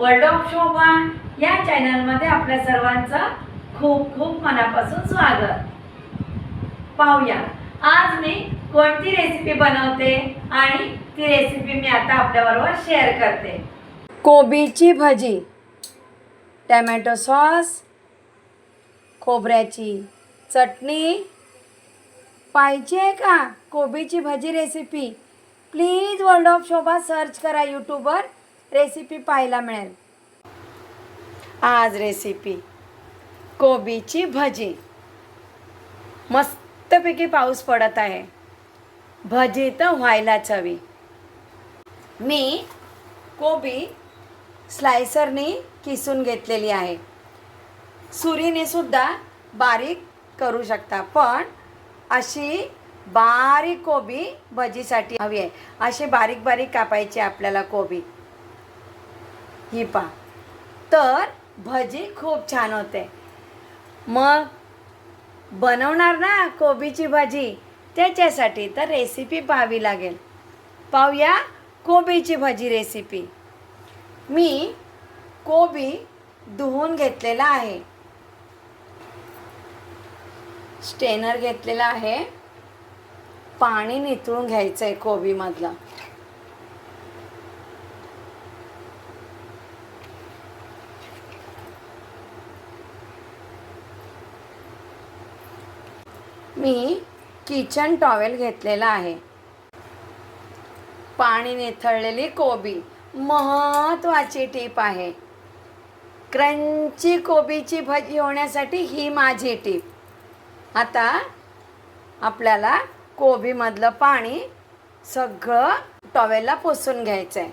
World of शोभा या चॅनलमध्ये आपल्या सर्वांचं खूप खूप मनापासून स्वागत. पाहूया. आज मी कोणती रेसिपी बनवते आणि ती रेसिपी मी आता आपल्याबरोबर शेअर करते. कोबीची भजी टॅमॅटो सॉस खोबऱ्याची चटणी. पाहिजे आहे का कोबीची भजी recipe please world of Shobha search करा यूट्यूबवर रेसिपी पाहायला मिळेल. आज रेसिपी कोबीची भजी. मस्तपैकी पाऊस पडत आहे. भजी तर व्हायलाच हवी. मी कोबी स्लायसरनी किसून घेतलेली आहे. सुरीने सुद्धा बारीक करू शकता पण अशी बारीक कोबी भजीसाठी हवी आहे. अशी बारीक बारीक कापायची आपल्याला कोबी. ही पा तर भजी खूप छान होते. मग बनवणार ना कोबीची भाजी? त्याच्यासाठी तर रेसिपी पाहावी लागेल. पाहूया कोबीची भाजी रेसिपी मी कोबी धुवून घेतलेला आहे. स्टेनर घेतलेला आहे. पाणी नितळून घ्यायचं आहे कोबीमधलं. मी किचन टॉवेल घेतलेला आहे. पाणी निथळलेली कोबी महत्त्वाची टीप आहे. क्रंची कोबीची भजी होण्यासाठी ही माझी टीप आता आपल्याला कोबीमधलं पाणी सगळं टॉवेलला पुसून घ्यायचं आहे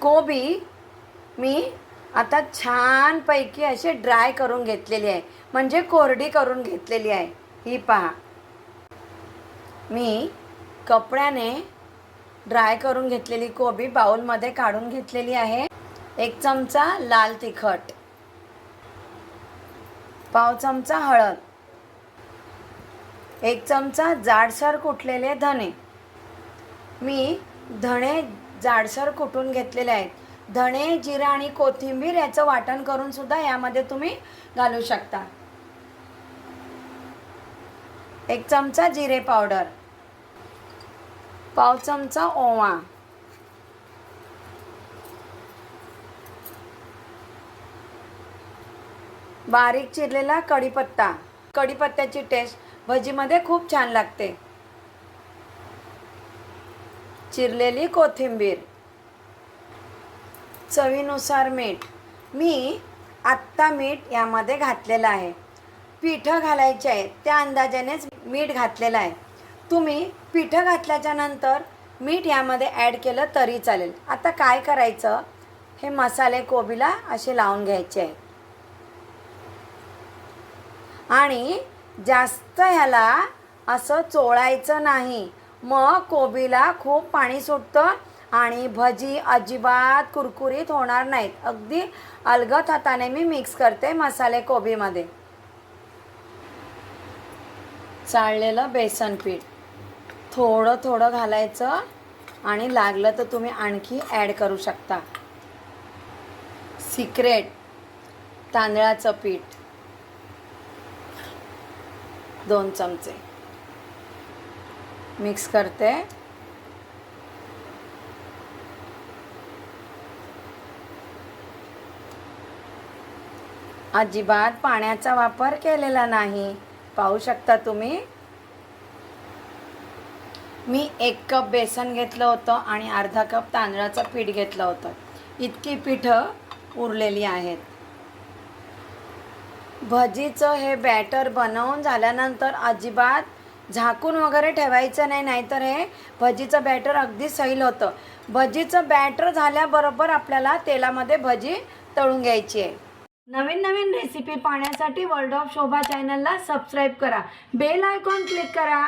कोबी मी आता छानपैकी अशी ड्राय करून घेतलेली आहे. म्हणजे कोरडी करून घेतलेली आहे. ही पहा. मी कपड्याने ड्राय करून घेतलेली कोबी बाउलमध्ये काढून घेतलेली आहे. एक चमचा लाल तिखट पाव चमचा हळद एक चमचा जाडसर कुटलेले धणे मी धणे जाडसर कुटून घेतलेले आहेत. धणे जिरा आणि कोथिंबीर याचं वाटण करून सुद्धा यामध्ये तुम्ही घालू शकता. एक चमचा जिरे पावडर पाव चमचा ओवा. बारीक चिरलेला कढीपत्ता. कढीपत्त्याची टेस्ट भजीमध्ये खूप छान लागते. चिरलेली कोथिंबीर. चवीनुसार मीठ. मी आत्ता मीठ यामध्ये घातलेलं आहे. पिठं घालायचे आहे त्या अंदाजानेच मीठ घातलेलं आहे. तुम्ही पिठं घातल्याच्या नंतर मीठ यामध्ये ॲड केलं तरी चालेल. आता काय करायचं? हे मसाले कोबीला असे लावून घ्यायचे आहे. आणि जास्त ह्याला असं चोळायचं नाही. मग कोबीला खूप पाणी सुटतं आणि भजी अजिबात कुरकुरीत होणार नाहीत. अगदी अलगत हाताने मी मिक्स करते मसाले कोबीमध्ये. चाळलेलं बेसन पीठ. थोडं थोडं घालायचं आणि लागलं तर तुम्ही आणखी ॲड करू शकता. सिक्रेट तांदळाचं पीठ. दोन चमचे. मिक्स करते. अजिबात पाण्याचा वापर केलेला नाही. पाहू शकता तुम्ही. मी एक कप बेसन घेतलं होतं आणि अर्धा कप तांदळाचं पीठ घेतलं होतं. इतकी पिठं उरलेली आहेत. भजीचं हे बॅटर बनवून झाल्यानंतर अजिबात झाकून वगैरे ठेवायचं नाही नाहीतर हे भजीचं बॅटर अगदी सैल होतं. भजीचं बॅटर झाल्याबरोबर आपल्याला तेलामध्ये भजी तळून घ्यायची आहे. नवीन नवीन रेसिपी पाहण्यासाठी वर्ल्ड ऑफ शोभा चॅनलला सबस्क्राईब करा. बेल आयकॉन क्लिक करा.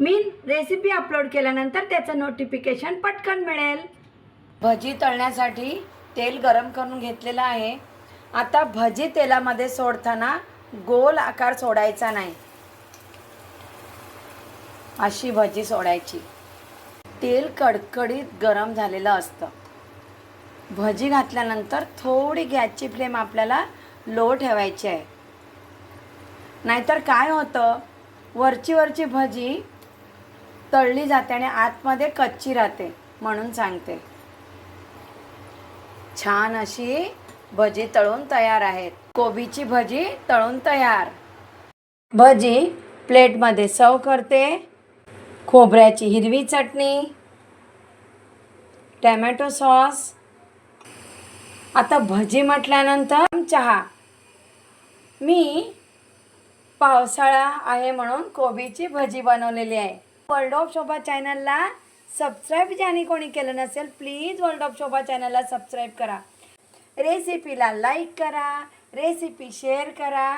मी रेसिपी अपलोड केल्यानंतर त्याचं नोटिफिकेशन पटकन मिळेल. भजी तळण्यासाठी तेल गरम करून घेतलेलं आहे. आता भजी तेलामध्ये सोडताना गोल आकार सोडायचा नाही. अशी भजी सोडायची. तेल कडकडीत गरम झालेलं असतं. भजी घातल्यानंतर थोडी गॅसची फ्लेम आपल्याला लो ठेवायची आहे. नाहीतर काय होतं? वरची वरची भजी तळली जाते आणि आतमध्ये कच्ची राहते म्हणून सांगते. छान अशी भजी तळून तयार आहेत. कोबीची भजी तळून तयार. भजी प्लेटमध्ये सर्व करते. खोबऱ्याची हिरवी चटणी टॅमॅटो सॉस. आता भजी म्हटल्यानंतर चहा. मी पावसाळा आहे म्हणून कोबीची भजी बनवलेली आहे. वर्ल्ड ऑफ शोभा चॅनलला सबस्क्राईब ज्याने कोणी केलं नसेल प्लीज वर्ल्ड ऑफ शोभा चॅनलला सबस्क्राईब करा. रेसिपीला लाईक करा रेसिपी शेअर करा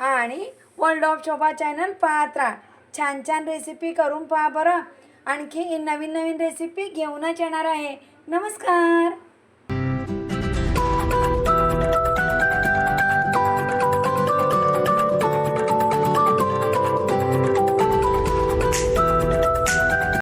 आणि वर्ल्ड ऑफ शोभा चॅनल पाहत राहा. छान छान रेसिपी करून पहा बरं. आणखी नवीन नवीन रेसिपी घेऊनच येणार आहे. नमस्कार!